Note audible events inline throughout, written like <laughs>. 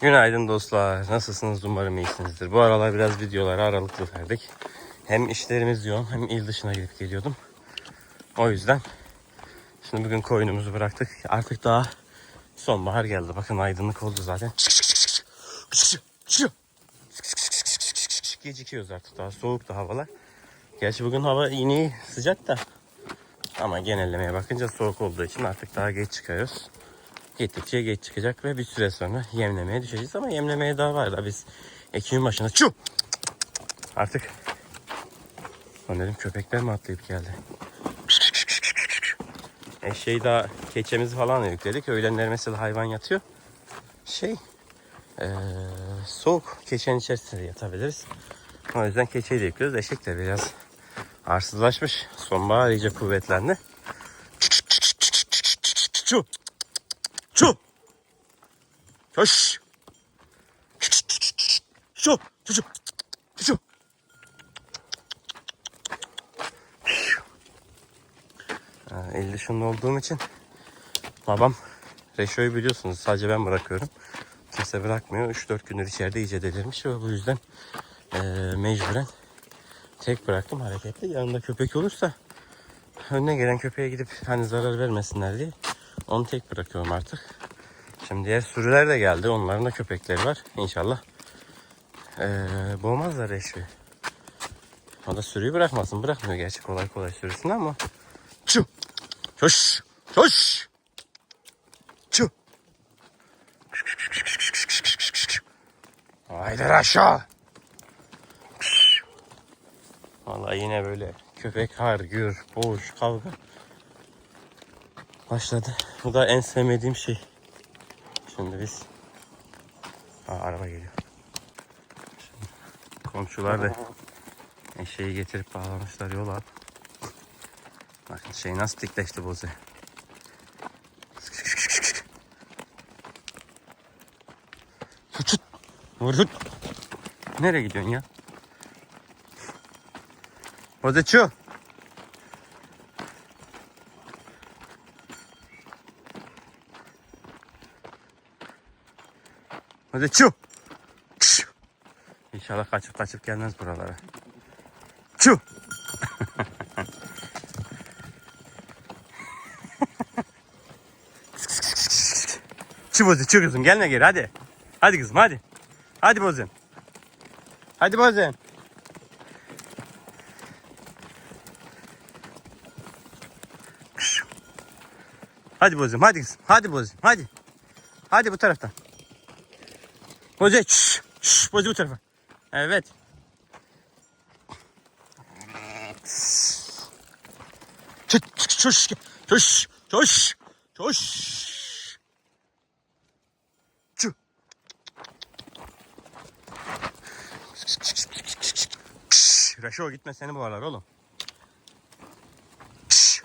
Günaydın dostlar. Nasılsınız? Umarım iyisinizdir. Bu aralar biraz videoları aralıklı verdik. Hem işlerimiz yoğun hem il dışına gidip geliyordum. O yüzden şimdi bugün koyunumuzu bıraktık. Artık daha sonbahar geldi. Bakın aydınlık oldu zaten. Gecikiyoruz artık daha soğuk da havalar. Gerçi bugün hava yine sıcak da ama genellemeye bakınca soğuk olduğu için artık daha geç çıkıyoruz. Gittikçe geç çıkacak ve bir süre sonra yemlemeye düşeceğiz ama yemlemeye daha var da biz Ekim'in başına çu artık sanırım köpekler mi atlayıp geldi? Eşeği daha keçemizi falan yükledik. Öğlenler mesela hayvan yatıyor. Şey eee, soğuk keçenin içerisinde de yatabiliriz. O yüzden keçeyi de yüklüyoruz. Eşek de biraz arsızlaşmış. Sonbahar iyice kuvvetlendi. Çu. Çu. Köş. Şu. Şu. Şu. Şu. El dışında olduğum için babam Reşo'yu biliyorsunuz sadece ben bırakıyorum. Kimse bırakmıyor. 3-4 gündür içeride iyice delirmiş ve bu yüzden eee, mecburen tek bıraktım hareketli. Yanında köpek olursa önüne gelen köpeğe gidip hani zarar vermesinler diye onu tek bırakıyorum artık. Şimdi diğer sürüler de geldi. Onların da köpekleri var. İnşallah eee boğmazlar eşi. O da sürüyü bırakmasın. Bırakmıyor gerçi kolay kolay sürüsünü ama. Çu. Çoş. Çoş. Çu. Haydi aşağı. Vallahi yine böyle köpek hargür, boğuş, kavga başladı. Bu da en sevmediğim şey. Şimdi biz... Aa, araba geliyor. Şimdi komşular da eşeği getirip bağlamışlar yola. Bakın şey nasıl dikleşti bozu. Vurhut. Nereye gidiyorsun ya? Bozuçu. Bozuçu. İnşallah kaçıp kaçıp gelmez buralara. Çu. Çu bozu çu kızım gelme geri hadi. Hadi kızım hadi. Hadi bozun. Hadi bozun. Hadi bozum hadi kızım. Hadi bozum hadi. Hadi bu taraftan. Bozu şş, şş, bozu bu tarafa. Evet. Çıt çıt çuş çuş çuş çuş. Çu. Raşo gitme seni boğarlar oğlum. Şş.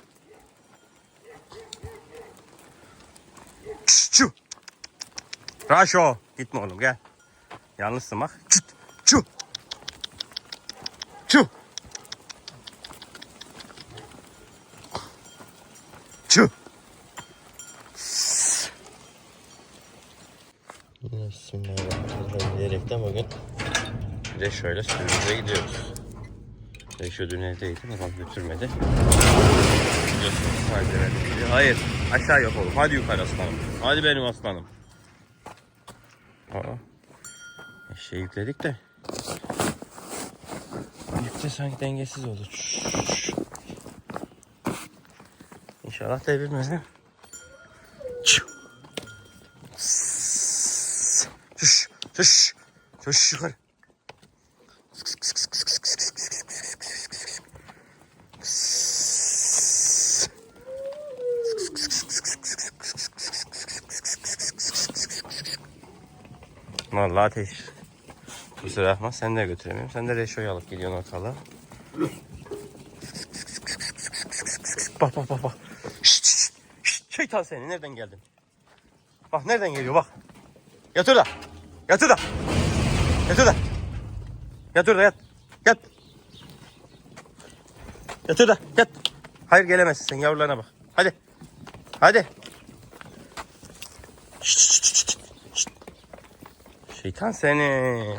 Şş, Çu. Raşo gitme oğlum gel. Yalnızsın bak. Çıt. Çu. Çu. Çu. Bismillahirrahmanirrahim diyerekten bugün bir de şöyle sürümüze gidiyoruz. Reşo dün evdeydi babam götürmedi. Biliyorsunuz sadece gidiyor. Hayır aşağı yok oğlum hadi yukarı aslanım. Hadi benim aslanım. Aa, eşeği yükledik de. Yükte sanki dengesiz oldu. İnşallah devirmez. Çu. Sss. Şuş, şuş, şuş yukarı. Vallahi ateş. Kusura bakma sen de götüremiyorum. Sen de reşoyu alıp gidiyorsun ortalığa. Bak bak bak bak. Şşt, şşt. Şeytan seni nereden geldin? Bak nereden geliyor bak. Yat orada. Yat orada. Yat orada. Yat orada yat. Yat. Yat orada yat. Hayır gelemezsin sen yavrularına bak. Hadi. Hadi. Şşt, şşt, şşt. Şeytan seni.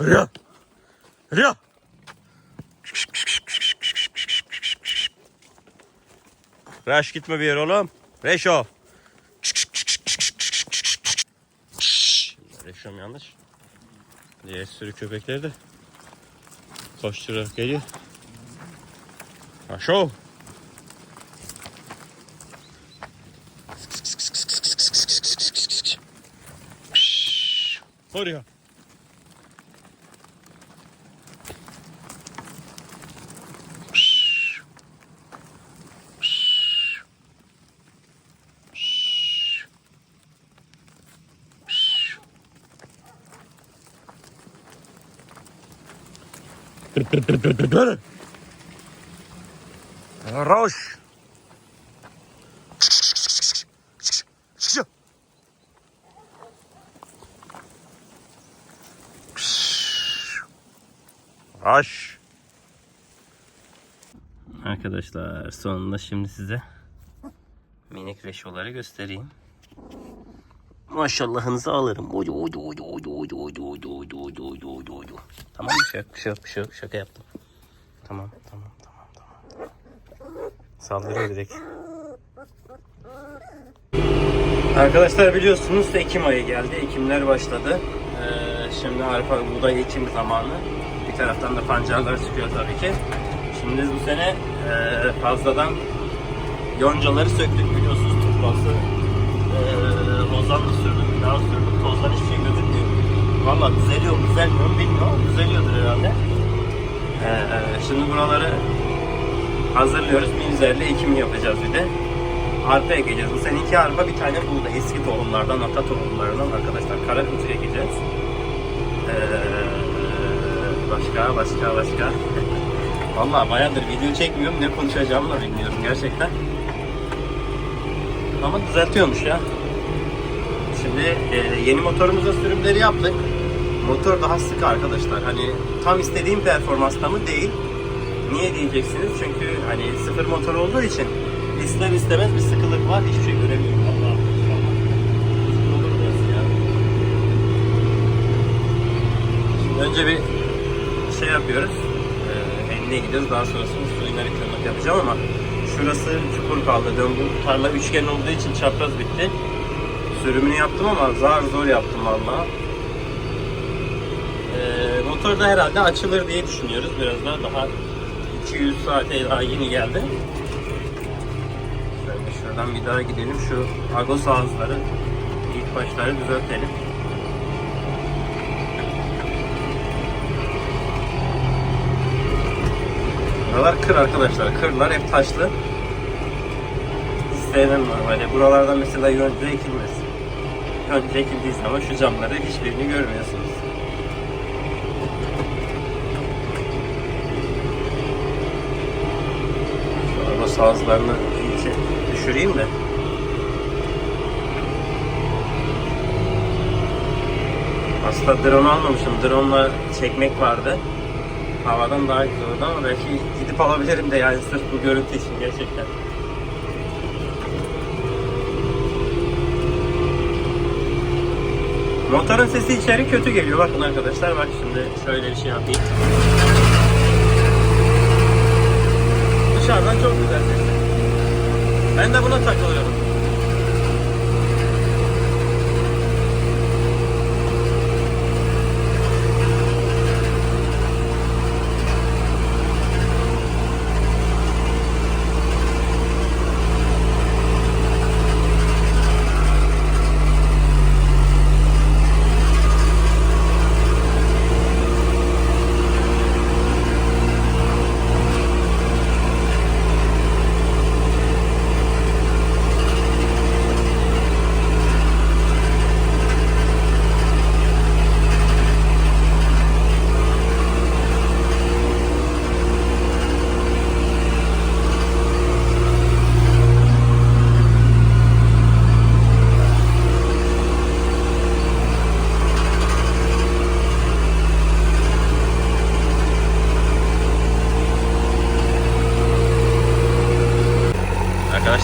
Rüya. Rüya. Raş gitme bir yere oğlum. Reşo. Reşom yanlış. Diğer sürü köpekleri de koşturarak geliyor. Reşo. Oraya. Roş. Roş. Arkadaşlar sonunda şimdi size minik reşoları göstereyim. Maşallahınızı alırım. Oy oy oy oy oy oy oy oy oy oy oy oy. Tamam şey şey bir şey yok. Şaka yaptım. Tamam, tamam, tamam, tamam. Saldırıyor direkt. Arkadaşlar biliyorsunuz Ekim ayı geldi. Ekimler başladı. Ee, şimdi arpa buğday ekim zamanı. Bir taraftan da pancarlar çıkıyor tabii ki. Şimdi bu sene e, fazladan yoncaları söktük biliyorsunuz turbası. E, rozanla sürdük, daha sürdük. Tozdan hiçbir şey gözükmüyor. Valla düzeliyor mu düzelmiyor mu bilmiyorum. Düzeliyordur herhalde. Ee, şimdi buraları hazırlıyoruz. Bir üzerinde ekim yapacağız bir de. Arpa ekeceğiz. Bu sene iki arpa bir tane buğday. Eski tohumlardan, ata tohumlarından arkadaşlar. Kara kutu ekeceğiz. Ee, başka, başka, başka. <laughs> Vallahi bayağıdır video çekmiyorum. Ne konuşacağımı da bilmiyorum gerçekten. Ama düzeltiyormuş ya. Şimdi e, yeni motorumuza sürümleri yaptık. Motor daha sık arkadaşlar. Hani tam istediğim performansta mı değil. Niye diyeceksiniz? Çünkü hani sıfır motor olduğu için ister istemez bir sıkılık var. Hiçbir şey göremiyorum. Önce bir şey yapıyoruz. Ee, eline gidiyoruz. Daha sonrasında suyunları kırmak yapacağım ama şurası çukur kaldı. Döngü tarla üçgen olduğu için çapraz bitti. Sürümünü yaptım ama zar zor yaptım valla. Ee, motor da herhalde açılır diye düşünüyoruz. Biraz daha daha 200 saate daha yeni geldi. Şöyle şuradan bir daha gidelim. Şu agos ağızları ilk başları düzeltelim. Buralar kır arkadaşlar. Kırlar hep taşlı. İsteyelim normalde. Buralardan mesela yonca ekilmez. Yonca ekildiği zaman şu camları hiçbirini görmüyorsunuz. Şu araba sazlarını iyice düşüreyim de. Aslında drone almamışım. Drone'la çekmek vardı. Havadan daha güzel oldu ama belki gidip alabilirim de yani sırf bu görüntü için gerçekten. Motorun sesi içeri kötü geliyor. Bakın arkadaşlar bak şimdi şöyle bir şey yapayım. Dışarıdan çok güzel sesi. Ben de buna takılıyorum.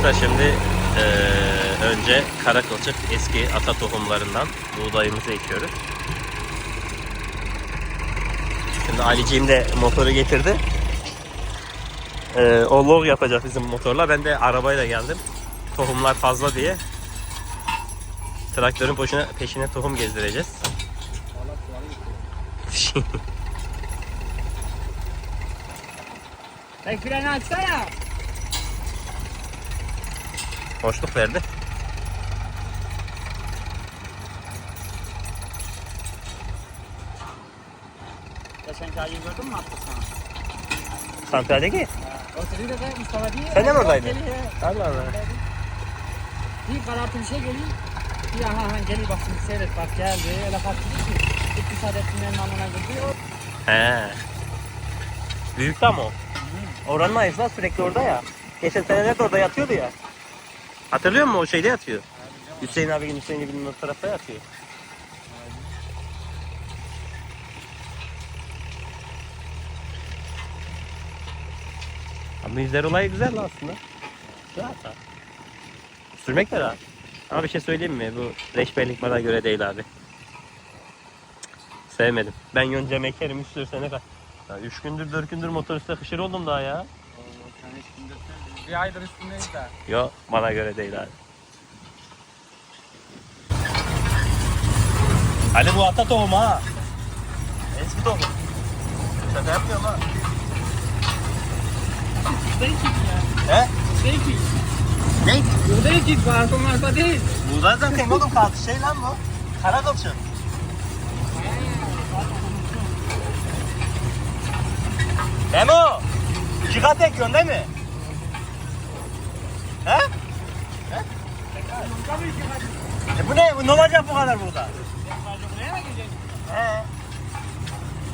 Arkadaşlar şimdi eee, önce kara kılçık eski ata tohumlarından buğdayımızı ekiyoruz. Şimdi Aliciğim de motoru getirdi. Eee o log yapacak bizim motorla. Ben de arabayla geldim. Tohumlar fazla diye. Traktörün peşine, peşine tohum gezdireceğiz. Sen freni açsana. Boşluk verdi. Geçenki ayı gördün mü hafta sana? Santraldeki. Oturuyor da Mustafa diye. Sen de mi oradaydın? Allah Allah. Bir karartı bir şey geliyor. Bir aha aha geliyor bak şimdi seyret bak geldi. Öyle kalktı ki. İkti Saadettin'in alnına gidiyor. He. Büyük tam o. Oranın ayısı sürekli orada ya. Geçen senelerde orada yatıyordu ya. Hatırlıyor musun? O şeyde yatıyor. Hüseyin abinin Hüseyin abinin o tarafta yatıyor. Ama izler olayı güzel lan aslında. Rahat ha. Sürmek de rahat. Ama bir şey söyleyeyim mi? Bu reşberlik bana göre değil abi. Sevmedim. Ben yonca mekerim 3 sürü sene kadar. Ya 3 gündür 4 gündür motor üstüne hışır oldum daha ya. Bir aydır üstündeyiz de. Yo bana göre değil abi. Ali bu ata tohumu ha. Eski tohum. Şaka yapmıyorum ha. Buradayı ki ya. He? Buradayı ki. Ne? Buradayı ki. Bu arka marka değil. Buğday zaten oğlum kaldı. Şey lan bu. Kara kılçın. Memo! İki kat ekiyorsun değil mi? He? E bu ne? Bu ne olacak bu kadar burada? Buraya mı? He.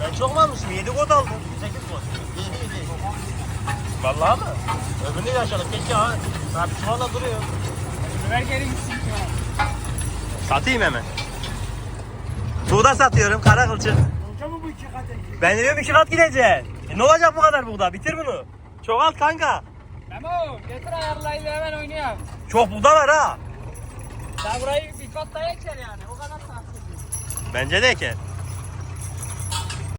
Ben çok almışım? 7 kod aldım. 8 kod. 7 7. Vallahi mı? Öbürünü yaşadık. Keşke ha. Abi çuvala duruyor. Ver geri gitsin ya. Satayım hemen. Buğda satıyorum. Kara kılçık. Olacak mı bu iki kat? Ben diyorum iki kat gideceksin. E ne olacak bu kadar buğda? Bitir bunu. Çoğalt kanka. Memo getir ayarlayı hemen oynayalım. Çok buğda var ha. Sen burayı bir kat daha eker yani. O kadar sarsın. Bence de ki.